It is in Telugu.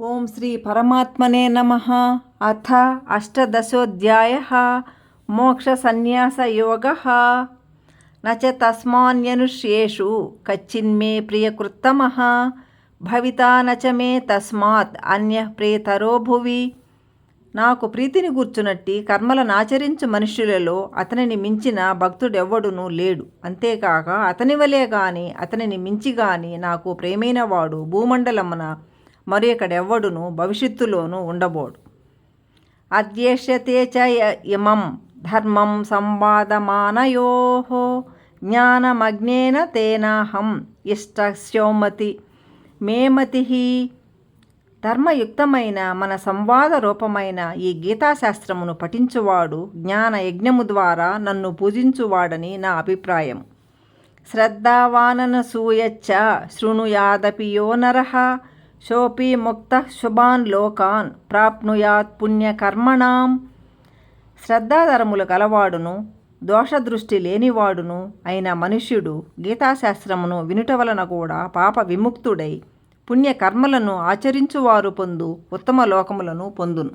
ఓం శ్రీ పరమాత్మనే నమ. అథ అష్టదశోధ్యాయ. మోక్షసన్యాసయోగ. నచ తస్మాన్యనుష్యేషు. కచ్చిన్మే ప్రియకృత్తమ. భవితా నచ మే తస్మాత్ అన్య ప్రేతరో భువి. నాకు ప్రీతిని కూర్చునట్టి కర్మలను ఆచరించు మనుష్యులలో అతనిని మించిన భక్తుడెవ్వడును లేడు. అంతేకాక అతని వలే గాని అతనిని మించి గాని నాకు ప్రేమైన వాడు భూమండలమున మరి ఎక్కడెవ్వడును భవిష్యత్తులోనూ ఉండబోడు. అధ్యక్షతే చ ఇమం ధర్మం సంవాదమానయో జ్ఞానమగ్నేన తేనాహం ఇష్టస్యోమతి మేమతి ధర్మయుక్తమైన మన సంవాద రూపమైన ఈ గీతాశాస్త్రమును పఠించువాడు జ్ఞాన యజ్ఞము ద్వారా నన్ను పూజించువాడని నా అభిప్రాయం. శ్రద్ధావానన సూయచ్చ శృణుయాదపి యో నరహ శోపి ముక్త శుభాన్ లోకాన్ ప్రాప్నుయాత్ పుణ్యకర్మణాం. శ్రద్ధాధరములు గలవాడును దోషదృష్టి లేనివాడును అయిన మనుష్యుడు గీతాశాస్త్రమును వినుట వలన కూడా పాప విముక్తుడై పుణ్యకర్మలను ఆచరించువారు పొందు ఉత్తమ లోకములను పొందును.